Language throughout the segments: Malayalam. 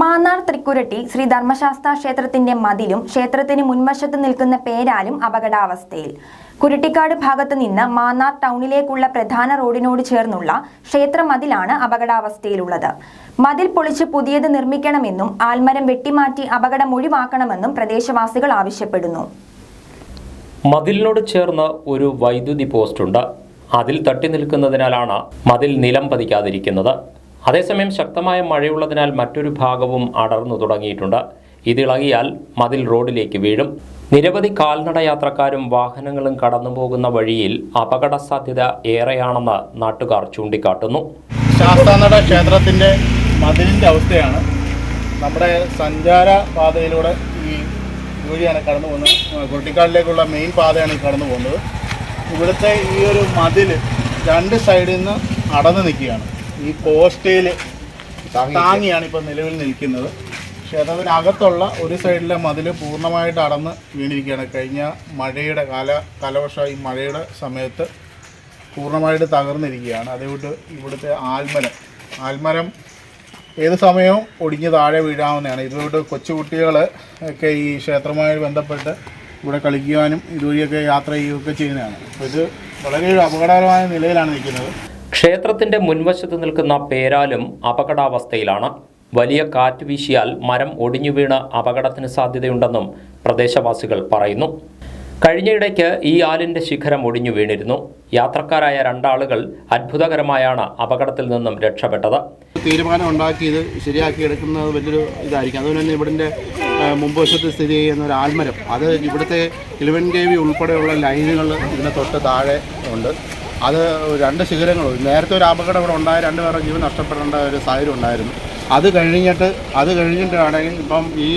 മാന്നാർ തൃക്കുരട്ടി ശ്രീ ധർമ്മശാസ്ത്ര ക്ഷേത്രത്തിന്റെ മതിലും ക്ഷേത്രത്തിന് മുൻവശത്ത് നിൽക്കുന്ന പേരാലും അപകടാവസ്ഥയിൽ. കുരുട്ടിക്കാട് ഭാഗത്ത് നിന്ന് മാന്നാർ ടൗണിലേക്കുള്ള പ്രധാന റോഡിനോട് ചേർന്നുള്ള ക്ഷേത്ര മതിലാണ് അപകടാവസ്ഥയിലുള്ളത്. മതിൽ പൊളിച്ച് പുതിയത് നിർമ്മിക്കണമെന്നും ആൽമരം വെട്ടിമാറ്റി അപകടം ഒഴിവാക്കണമെന്നും പ്രദേശവാസികൾ ആവശ്യപ്പെടുന്നു. മതിലിനോട് ചേർന്ന് ഒരു വൈദ്യുതി പോസ്റ്റുണ്ട്. അതിൽ തട്ടി നിൽക്കുന്നതിനാലാണ് മതിൽ നിലം പതിക്കാതിരിക്കുന്നത്. അതേസമയം ശക്തമായ മഴയുള്ളതിനാൽ മറ്റൊരു ഭാഗവും അടർന്നു തുടങ്ങിയിട്ടുണ്ട്. ഇതിളകിയാൽ മതിൽ റോഡിലേക്ക് വീഴും. നിരവധി കാൽനട യാത്രക്കാരും വാഹനങ്ങളും കടന്നുപോകുന്ന വഴിയിൽ അപകട സാധ്യത ഏറെയാണെന്ന് നാട്ടുകാർ ചൂണ്ടിക്കാട്ടുന്നു. ശാസ്താനട ക്ഷേത്രത്തിന്റെ മതിലിന്റെ അവസ്ഥയാണ് നമ്മുടെ സഞ്ചാര പാതയിലൂടെ ഈ വഴിയാണ് കടന്നു പോകുന്നത്. കുട്ടിക്കാടിലേക്കുള്ള മെയിൻ പാതയാണ് ഈ കടന്നു പോകുന്നത്. ഇവിടുത്തെ ഈ ഒരു മതിൽ രണ്ട് സൈഡിൽ നിന്ന് അടന്നു നിൽക്കുകയാണ്. ഈ കോസ്റ്റയിൽ താങ്ങിയാണ് ഇപ്പോൾ നിലവിൽ നിൽക്കുന്നത്. ക്ഷേത്രത്തിനകത്തുള്ള ഒരു സൈഡിലെ മതിൽ പൂർണമായിട്ട് അടന്ന് വീണിരിക്കുകയാണ്. കഴിഞ്ഞ മഴയുടെ കാല കാലവർഷ ഈ മഴയുടെ സമയത്ത് പൂർണമായിട്ട് തകർന്നിരിക്കുകയാണ്. അതുകൊണ്ട് ഇവിടുത്തെ ആൽമരം ആൽമരം ഏത് സമയവും ഒടിഞ്ഞ് താഴെ വീഴാവുന്നതാണ്. ഇതുകൊണ്ട് കൊച്ചുകുട്ടികൾ ഒക്കെ ഈ ക്ഷേത്രവുമായി ബന്ധപ്പെട്ട് ഇവിടെ കളിക്കുവാനും ഇതുവഴിയൊക്കെ യാത്ര ചെയ്യുകയൊക്കെ ചെയ്യുന്നതാണ്. അപ്പോൾ ഇത് വളരെ ഒരു അപകടകരമായ നിലയിലാണ് നിൽക്കുന്നത്. ക്ഷേത്രത്തിന്റെ മുൻവശത്ത് നിൽക്കുന്ന പേരാലും അപകടാവസ്ഥയിലാണ്. വലിയ കാറ്റ് വീശിയാൽ മരം ഒടിഞ്ഞു വീണ് അപകടത്തിന് സാധ്യതയുണ്ടെന്നും പ്രദേശവാസികൾ പറയുന്നു. കഴിഞ്ഞയിടയ്ക്ക് ഈ ആലിന്റെ ശിഖരം ഒടിഞ്ഞു വീണിരുന്നു യാത്രക്കാരായ രണ്ടാളുകൾ അത്ഭുതകരമായാണ് അപകടത്തിൽ നിന്നും രക്ഷപ്പെട്ടത്. തീരുമാനം ഉണ്ടാക്കിയത് ശരിയാക്കിയെടുക്കുന്നത് വലിയൊരു ഇതായിരിക്കും. അതുപോലെ തന്നെ ഇവിടുത്തെ മുമ്പുവശത്ത് സ്ഥിതി ചെയ്യുന്ന ഒരു ആൽമരം. അത് ഇവിടുത്തെ ഇലവൻ കെ വി ഉൾപ്പെടെയുള്ള ലൈനുകൾ ഇതിന് തൊട്ട് താഴെ ഉണ്ട്. അത് രണ്ട് ശിഖരങ്ങളും നേരത്തെ ഒരു അപകടം ഇവിടെ ഉണ്ടായ രണ്ട് പേരുടെ ജീവൻ നഷ്ടപ്പെടേണ്ട ഒരു സാഹചര്യം ഉണ്ടായിരുന്നു. അത് കഴിഞ്ഞിട്ട് അത് കഴിഞ്ഞിട്ടാണെങ്കിൽ ഇപ്പം ഈ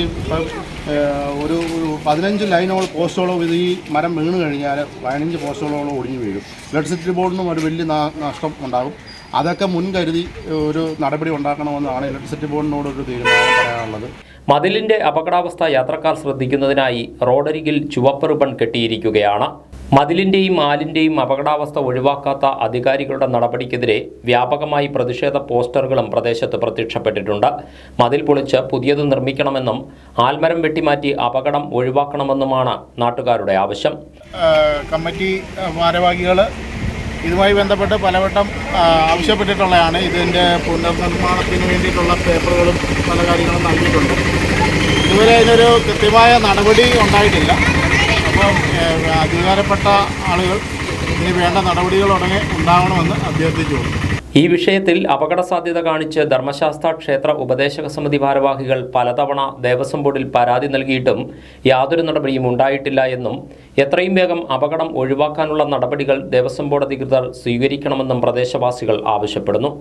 ഒരു പതിനഞ്ച് ലൈനോളം പോസ്റ്റോളം ഇത് ഈ മരം വീണ് കഴിഞ്ഞാൽ പതിനഞ്ച് പോസ്റ്റോളം ഒടിഞ്ഞു വീഴും. ഇലക്ട്രിസിറ്റി ബോർഡിനും ഒരു വലിയ നഷ്ടം ഉണ്ടാകും. അതൊക്കെ മുൻകരുതി ഒരു നടപടി ഉണ്ടാക്കണമെന്നാണ് ഇലക്ട്രിസിറ്റി ബോർഡിനോട് ഒരു തീരുമാനം പറയാനുള്ളത്. മതിലിന്റെ അപകടാവസ്ഥ യാത്രക്കാർ ശ്രദ്ധിക്കുന്നതിനായി റോഡരികിൽ ചുവപ്പ് റിബൺ കെട്ടിയിരിക്കുകയാണ്. മതിലിന്റെയും ആലിന്റെയും അപകടാവസ്ഥ ഒഴിവാക്കാത്ത അധികാരികളുടെ നടപടിക്കെതിരെ വ്യാപകമായി പ്രതിഷേധ പോസ്റ്ററുകളും പ്രദേശത്ത് പ്രത്യക്ഷപ്പെട്ടിട്ടുണ്ട്. മതിൽ പൊളിച്ച് പുതിയത് നിർമ്മിക്കണമെന്നും ആൽമരം വെട്ടിമാറ്റി അപകടം ഒഴിവാക്കണമെന്നുമാണ് നാട്ടുകാരുടെ ആവശ്യം. കമ്മിറ്റി ഭാരവാഹികൾ ഇതുമായി ബന്ധപ്പെട്ട് പലവട്ടം ആവശ്യപ്പെട്ടിട്ടുള്ളതാണ്. ഇതിന്റെ പുനർനിർമ്മാണത്തിന് വേണ്ടിയിട്ടുള്ള പേപ്പറുകളും പല കാര്യങ്ങളും നൽകിയിട്ടുണ്ട്. ഇതുവരെ അതിനൊരു കൃത്യമായ നടപടി ഉണ്ടായിട്ടില്ല. അധികാരപ്പെട്ട ആളുകൾ ഇതിന് വേണ്ട നടപടികൾ ഉടനെ ഉണ്ടാവണമെന്ന് അഭ്യർത്ഥിച്ചു. ഈ വിഷയത്തിൽ അപകട സാധ്യത കാണിച്ച് ധർമ്മശാസ്ത്ര ക്ഷേത്ര ഉപദേശക സമിതി ഭാരവാഹികൾ പലതവണ ദേവസ്വം ബോർഡിൽ പരാതി നൽകിയിട്ടും യാതൊരു നടപടിയും ഉണ്ടായിട്ടില്ല എന്നും എത്രയും വേഗം അപകടം ഒഴിവാക്കാനുള്ള നടപടികൾ ദേവസ്വം ബോർഡ് അധികൃതർ സ്വീകരിക്കണമെന്നും പ്രദേശവാസികൾ ആവശ്യപ്പെടുന്നു.